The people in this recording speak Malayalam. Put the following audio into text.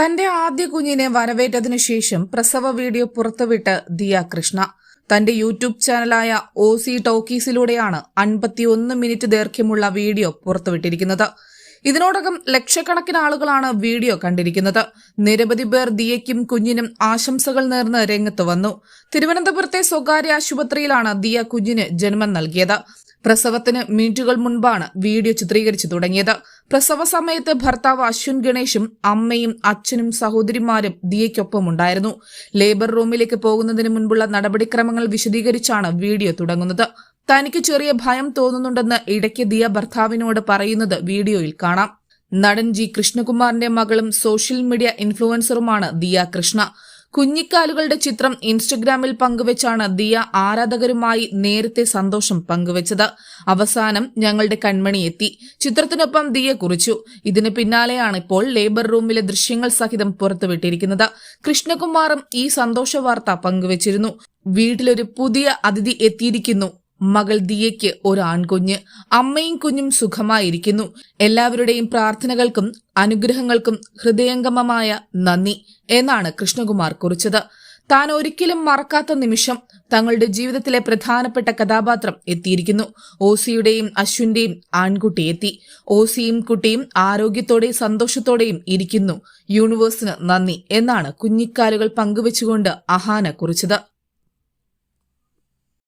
തന്റെ ആദ്യ കുഞ്ഞിനെ വരവേറ്റതിനു ശേഷം പ്രസവ വീഡിയോ പുറത്തുവിട്ട് ദിയ കൃഷ്ണ. തന്റെ യൂട്യൂബ് ചാനലായ ഒ സി ടോക്കീസിലൂടെയാണ് അൻപത്തിയൊന്ന് മിനിറ്റ് ദൈർഘ്യമുള്ള വീഡിയോ പുറത്തുവിട്ടിരിക്കുന്നത്. ഇതിനോടകം ലക്ഷക്കണക്കിന് ആളുകളാണ് വീഡിയോ കണ്ടിരിക്കുന്നത്. നിരവധി പേർ ദിയയ്ക്കും കുഞ്ഞിനും ആശംസകൾ നേർന്ന് രംഗത്ത് വന്നു. തിരുവനന്തപുരത്തെ സ്വകാര്യ ആശുപത്രിയിലാണ് ദിയ കുഞ്ഞിന് ജന്മം നൽകിയത്. പ്രസവത്തിന് മിനിറ്റുകൾ മുൻപാണ് വീഡിയോ ചിത്രീകരിച്ചു തുടങ്ങിയത്. പ്രസവ സമയത്ത് ഭർത്താവ് അശ്വിൻ ഗണേഷും അമ്മയും അച്ഛനും സഹോദരിമാരും ദിയയ്ക്കൊപ്പമുണ്ടായിരുന്നു ലേബർ റൂമിലേക്ക് പോകുന്നതിന് മുൻപുള്ള നടപടിക്രമങ്ങൾ വിശദീകരിച്ചാണ് വീഡിയോ തുടങ്ങുന്നത്. തനിക്ക് ചെറിയ ഭയം തോന്നുന്നുണ്ടെന്ന് ഇടയ്ക്ക് ദിയ ഭർത്താവിനോട് പറയുന്നത് വീഡിയോയിൽ കാണാം. നടൻ ജി കൃഷ്ണകുമാറിന്റെ മകളും സോഷ്യൽ മീഡിയ ഇൻഫ്ലുവൻസറുമാണ് ദിയ കൃഷ്ണ. കുഞ്ഞിക്കാലുകളുടെ ചിത്രം ഇൻസ്റ്റഗ്രാമിൽ പങ്കുവച്ചാണ് ദിയ ആരാധകരുമായി നേരത്തെ സന്തോഷം പങ്കുവച്ചത്. അവസാനം ഞങ്ങളുടെ കൺമണി എത്തി. ചിത്രത്തിനൊപ്പം ദിയ കുറിച്ചു. ഇതിന് പിന്നാലെയാണ് ഇപ്പോൾ ലേബർ റൂമിലെ ദൃശ്യങ്ങൾ സഹിതം പുറത്തുവിട്ടിരിക്കുന്നത്. കൃഷ്ണകുമാറും ഈ സന്തോഷ വാർത്ത പങ്കുവച്ചിരുന്നു. വീട്ടിലൊരു പുതിയ അതിഥി എത്തിയിരിക്കുന്നു. മകൾ ദിയയ്ക്ക് ഒരു ആൺകുഞ്ഞ് അമ്മയും കുഞ്ഞും സുഖമായിരിക്കുന്നു. എല്ലാവരുടെയും പ്രാർത്ഥനകൾക്കും അനുഗ്രഹങ്ങൾക്കും ഹൃദയംഗമമായ നന്ദി എന്നാണ് കൃഷ്ണകുമാർ കുറിച്ചത്. താൻ ഒരിക്കലും മറക്കാത്ത നിമിഷം തങ്ങളുടെ ജീവിതത്തിലെ പ്രധാനപ്പെട്ട കഥാപാത്രം എത്തിയിരിക്കുന്നു. ഓസിയുടെയും അശ്വിന്റെയും ആൺകുട്ടി എത്തി. ഓസിയും കുട്ടിയും ആരോഗ്യത്തോടെയും സന്തോഷത്തോടെയും ഇരിക്കുന്നു. യൂണിവേഴ്സിന് നന്ദി എന്നാണ് കുഞ്ഞിക്കാലുകൾ പങ്കുവച്ചുകൊണ്ട് അഹാന കുറിച്ചത്.